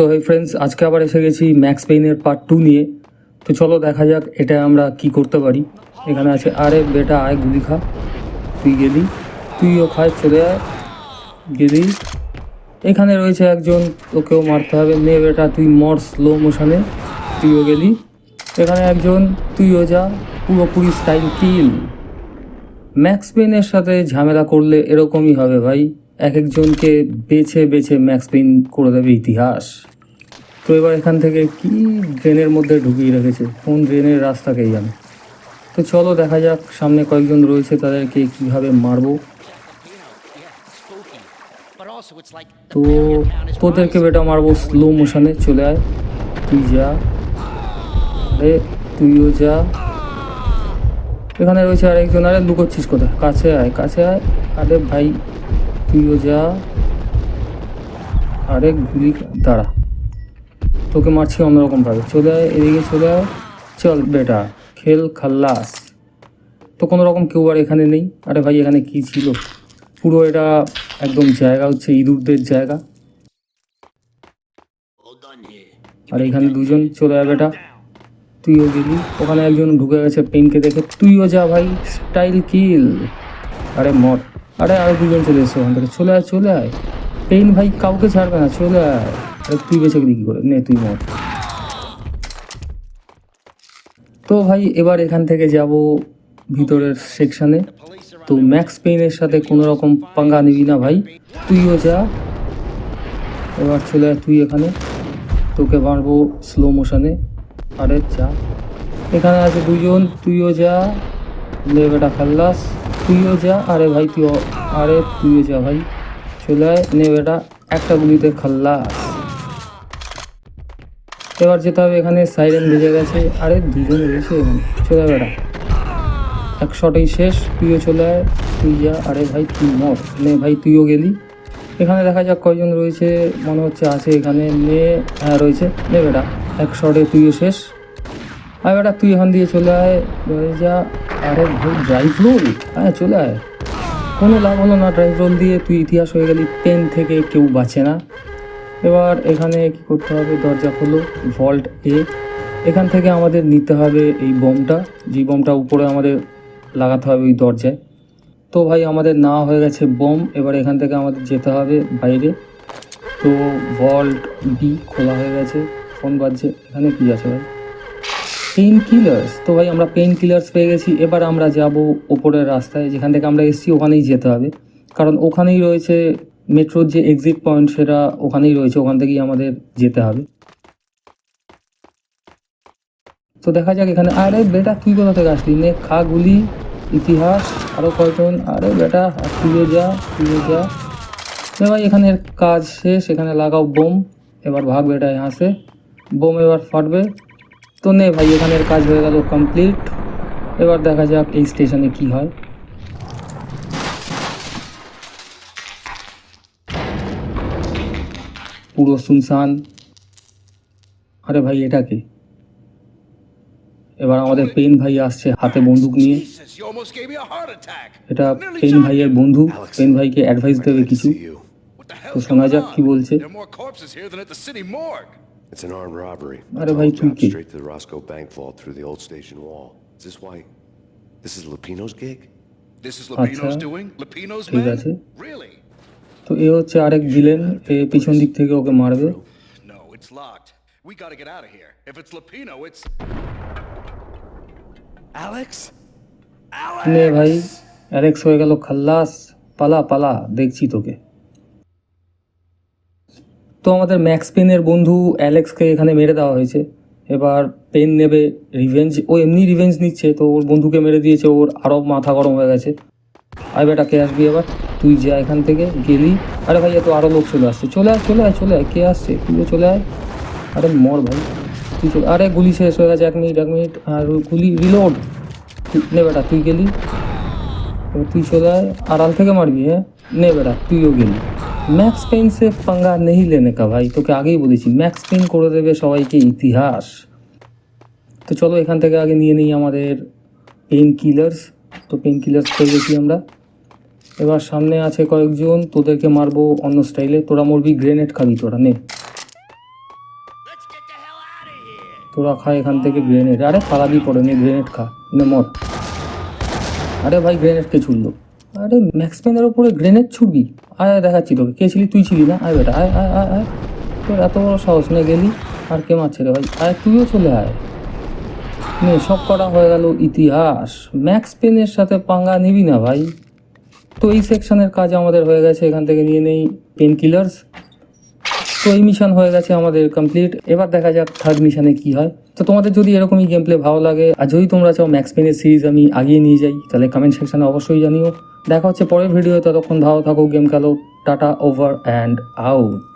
So hey friends আজকে আবার এসে গেছি ম্যাক্স পেইনের পার্ট টু নিয়ে। তো চলো দেখা যাক এটা আমরা কি করতে পারি। এখানে আছে, আরে বেটা, আয় গুলি খা। তুই গেলি, তুইও খায় চলে আয়। গেলি। এখানে রয়েছে একজন, তোকেও মারতে হবে। নে বেটা, তুই মর স্লো মোশনে তুইও গেলি। এখানে একজন, তুইও যা। পুরোপুরি স্টাইল কিল ম্যাক্স পেইনের সাথে ঝামেলা করলে এরকমই হবে ভাই। এক একজনকে বেছে বেছে ম্যাক্স পেইন করে দেবে ইতিহাস। তো এবার এখান থেকে কি ড্রেনের মধ্যে ঢুকিয়ে রেখেছে? কোন ড্রেনের রাস্তাকেই জানে? তো চলো দেখা যাক, সামনে কয়েকজন রয়েছে, তাদেরকে কীভাবে মারবো। তো তোদেরকে বেটা মারবো স্লো মোশনে চলে আয়। তুই যা। আরে, তুইও যা। এখানে রয়েছে আরেকজন, আরে লুকোচ্ছিস কোথায়? কাছে আয় কাছে আয়। আরে ভাই, তুইও যা। আরে গুলি, দাঁড়া। তোকে মারছি অন্যরকম ভাবে চলে আয়, এদিকে চলে আয়। চল বেটা, খেল খাল্লাস। তো কোনো রকম কেউ আর এখানে নেই। আরে ভাই, এখানে কি ছিল? পুরো এটা একদম জায়গা হচ্ছে ইঁদুরদের জায়গা। আর এখানে দুজন, চলে যাবে বেটা। তুইও গেলি। ওখানে একজন ঢুকে গেছে পেনকে দেখে। তুইও যা ভাই, স্টাইল কিল। আরে মর। আরে আরও দুজন চলে এসছে ওখান থেকে। চলে আয় চলে আয়। পেন ভাই, কাউকে ছাড়বে না। চলে আয়। তুই বেঁচে গেলি কি করে? নে, তুই মর। তো ভাই, এবার এখান থেকে যাব ভিতরের সেকশনে তো ম্যাক্স পেইনের সাথে কোনো রকম পাঙ্গা নিবি না ভাই। তুইও যা। এবার চলে তুই এখানে। তোকে মারবো স্লো মোশনে আরে যা। এখানে আছে দুজন, তুইও যা। লে বেটা খাল্লাস। তুইও যা। আরে ভাই তুই আরে তুইও যা ভাই। চলে নে বেটা, একটা গুলিতে খাল্লাস। এবার যেতে হবে এখানে সাইরেন বেজে গেছে। আরে, দুজন রয়েছে এখানে। চলে বেটা। এক শটেই শেষ, তুইও চলে আয়। তুই যা। আরে ভাই, তুই মর। নে ভাই, তুইও গেলি। এখানে দেখা যাক কয়জন রয়েছে। মনে হচ্ছে আছে এখানে। নে হ্যাঁ রয়েছে। নে বেটা। এক শটে তুইও শেষ। আয় বেটা, তুই এখান দিয়ে চলে আয়। এবারে যা। আরে ভাই ড্রাইভ রোল হ্যাঁ চলে আয়। কোনো লাভ হলো না ড্রাইভ রোল দিয়ে। তুই ইতিহাস হয়ে গেলি। পেন থেকে কেউ বাঁচে না। এবার এখানে কি করতে হবে? দরজা খোলো ভল্ট এ এখান থেকে আমাদের নিতে হবে এই বোমটা। যে বোমটা উপরে আমাদের লাগাতে হবে ওই দরজায়। তো ভাই, আমাদের না হয়ে গেছে বোম। এবার এখান থেকে আমাদের যেতে হবে বাইরে। তো ভল্ট বি খোলা হয়ে গেছে। ফোন বাজছে। এখানে কি আছে ভাই? পেইন কিলার্স তো ভাই, আমরা পেন কিলার্স পেয়ে গেছি। এবার আমরা যাব ওপরের রাস্তায়। যেখান থেকে আমরা এসেছি, ওখানেই যেতে হবে। কারণ ওখানেই রয়েছে মেট্রোর যে এক্সিট পয়েন্ট সেটা ওখানেই রয়েছে, ওখান থেকেই আমাদের যেতে হবে। তো দেখা যাক এখানে, আরে বেটা তুই কোথা থেকে আসলি? নে, খা গুলি, ইতিহাস আরও কয়েকজন আরে বেটা তুলে যা তুলে যা। এবার এখানের কাজ শেষ, এখানে লাগাও বোম। এবার ভাগ বেটা হাসে বোম এবার ফাটবে। তো নে ভাই এখানের কাজ হয়ে গেল কমপ্লিট এবার দেখা যাক এই স্টেশনে কি হয়। পুরো শুনশান আরে ভাই এটা কি এবার আমাদের পেন ভাই আসছে হাতে বন্দুক নিয়ে এটা পেন ভাইয়ের বন্ধু পেন ভাইকে অ্যাডভাইস দেবে কিছু তো শোনা যাক কি বলছে It's an armed robbery. আরে ভাই তুই কি? Straight to the Roscoe Bank vault through the old station wall. Is this why? This is lapinos gig. This is Lupino's doing. Lupino's man. Really? তো এ হচ্ছে আরেক ভিলেন এ পিছন দিক থেকে ওকে মারবে. We gotta get out of here. If it's Lupino, it's. Alex? নে ভাই Alex হয়ে গেল খাল্লাস পালা পালা দেখছি তোকে তো আমাদের ম্যাক্স পেনের বন্ধু অ্যালেক্সকে এখানে মেরে দেওয়া হয়েছে এবার পেন নেবে রিভেঞ্জ ও এমনি রিভেঞ্জ নিচ্ছে তো ওর বন্ধুকে মেরে দিয়েছে ওর আরও মাথা গরম হয়ে গেছে আয় বেটা, কে আসবি এবার? তুই যা এখান থেকে, গেলি। আরে ভাই এত আরও লোক চলে আসছে। চলে আয় চলে আয় চলে আয়। কে আসছে? তুইও চলে আয়। আরে মর ভাই, তুই চলে আরে গুলি শেষ হয়ে গেছে, এক মিনিট এক মিনিট। আর গুলি রিলোড নে বেটা, তুই গেলি। তুই চলে আয়। আড়াল থেকে মারবি হ্যাঁ? নে বেটা, তুইও গেলি। ম্যাক্স পেন সে পাঙ্গা নেই লেনে কা ভাই, তোকে আগেই বলেছি। ম্যাক্স পেন করে দেবে সবাইকে ইতিহাস। তো চলো, এখান থেকে আগে নিয়ে নিই আমাদের পেন কিলার্স তো পেন কিলার্স পেয়ে গেছি আমরা। এবার সামনে আছে কয়েকজন তোদেরকে মারবো অন্য স্টাইলে তোরা মরবি গ্রেনেড খাবি তোরা নে। তোরা খা এখান থেকে গ্রেনেড আরে পালাবি পড়ে নে গ্রেনেড খা নে মর। আরে ভাই গ্রেনেড কে ছুড়লো? আরে ম্যাক্স পেনের ওপরে গ্রেনেড ছুড়বি? আয় আয় দেখাচ্ছি তোকে। কে ছিলি? তুই ছিলি না? আয় বেটা আয় আয় আয় আয়। তোর এত বড় সাহস নিয়ে গেলি আর কে মারছে রে ভাই? আয় তুইও চলে আয়। নে, সব করা হয়ে গেল ইতিহাস। ম্যাক্স পেনের সাথে পাঙ্গা নিবি না ভাই। তো এই সেকশনের কাজ আমাদের হয়ে গেছে, এখান থেকে নিয়ে নেই পেন কিলার্স তো এই মিশন হয়ে গেছে আমাদের কমপ্লিট এবার দেখা যাক থার্ড মিশনে কি হয়। তো তোমাদের যদি এরকমই গেম প্লে ভালো লাগে, আর যদি তোমরা চাও ম্যাক্স পেনের সিরিজ আমি আগিয়ে নিয়ে যাই, তাহলে কমেন্ট সেকশনে অবশ্যই জানিও। দেখা হচ্ছে পরের ভিডিও ততক্ষণ ভালো থাকো গেম খেলো, টাটা ওভার অ্যান্ড আউট